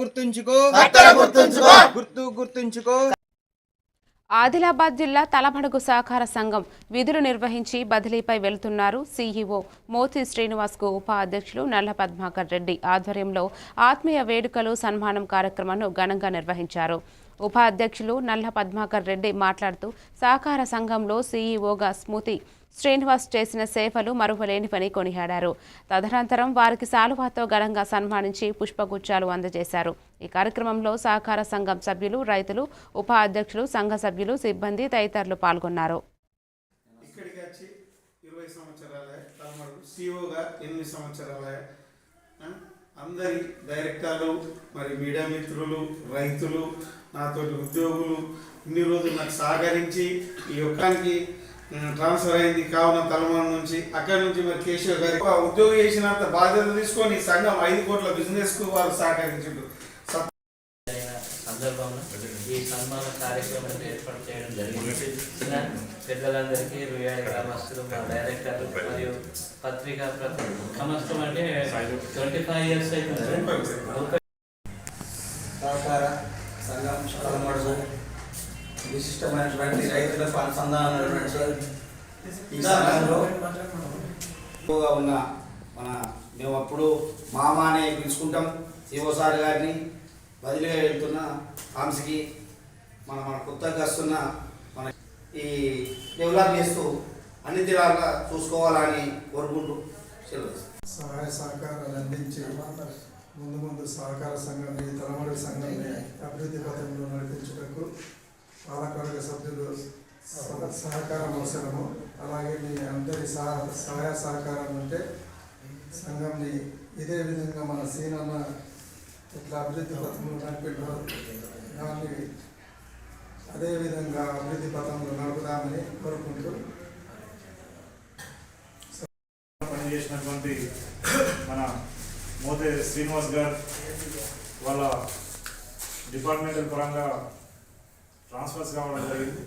గుర్తుంచుకో. గుర్తుంచుకో. గుర్తు గుర్తుంచుకో. ఆదిలాబాద్ జిల్లా తలమడుగు సహకార సంఘం విధులు నిర్వహించి బదిలీపై వెళ్తున్నారు సీఈఓ మోతి శ్రీనివాస్కు ఉప అధ్యక్షులు నల్ల పద్మాకర్ రెడ్డి ఆధ్వర్యంలో ఆత్మీయ వేడుకలు సన్మానం కార్యక్రమాన్ని ఘనంగా నిర్వహించారు. ఉపాధ్యక్షులు నల్ల పద్మాకర్ రెడ్డి మాట్లాడుతూ సహకార సంఘంలో సీఈఓగా స్మృతి శ్రీనివాస్ చేసిన సేవలు మరువలేనివని కొనియాడారు. తదనంతరం వారికి సాలువాతో ఘనంగా సన్మానించి పుష్పగుచ్చాలు అందజేశారు. ఈ కార్యక్రమంలో సహకార సంఘం సభ్యులు రైతులు ఉపాధ్యక్షులు సంఘ సభ్యులు సిబ్బంది తదితరులు పాల్గొన్నారు. ఇక్కడికి వచ్చి ఇరవై సిఓగా ఎనిమిది అందరి డైరెక్టర్లు మరి మీడియా మిత్రులు రైతులు నాతోటి ఉద్యోగులు ఇన్ని రోజులు నాకు సహకరించి ఈ ఒక్కరికి ట్రాన్స్ఫర్ అయింది కావున తలమూరు నుంచి అక్కడి నుంచి మరి కేశవ్ గారి ఒక ఉద్యోగం చేసినంత బాధ్యత తీసుకొని సంఘం ఐదు కోట్ల బిజినెస్కు వారు సహకరించారు సందర్భంలో ఈ సన్మాన కార్యక్రమం ఏర్పాటు చేయడం జరిగింది పెద్దలందరికీ రుయాడి గ్రామస్తులు మా డైరెక్టర్లు మరియు పత్రికా ప్రతి సమస్తం అంటే ట్వంటీ ఫైవ్ ఇయర్స్ అవుతుంది. సహకార సంఘం తలమడుగు విశిష్టమైనటువంటి రైతులకు అనుసంధానమైనటువంటి ఈ సంఘంలో ఎక్కువగా ఉన్న మన మేము అప్పుడు మామ అనే పిలుచుకుంటాం. శివ సార్ గారిని బదిలీగా వెళ్తున్న ఆంసికి మన మన కొత్తగా వస్తున్న ఈ డెవలప్ చేస్తూ అన్ని దినాలుగా చూసుకోవాలని కోరుకుంటూ సెలవు. సహాయ సహకారాలు అందించి ముందు ముందు సహకార సంఘాన్ని తలమడి సంఘాన్ని అభివృద్ధి పథంలో నడిపించుటకు పాలకవర్గ సభ్యులు సహ- సహకారం అవసరము. అలాగే మీ అందరి సహ సహాయ సహకారం ఉంటే సంఘంని ఇదే విధంగా మన సీనన్న ఇట్లా అభివృద్ధి పథంలో నడిపించారు దాన్ని అదేవిధంగా అభివృద్ధి పథంలో నడుపుదామని కోరుకుంటూ పనిచేసినటువంటి మన మోతే శ్రీనివాస్ గారు వాళ్ళ డిపార్ట్మెంటల్ పరంగా ట్రాన్స్ఫర్స్ కావడం జరిగింది.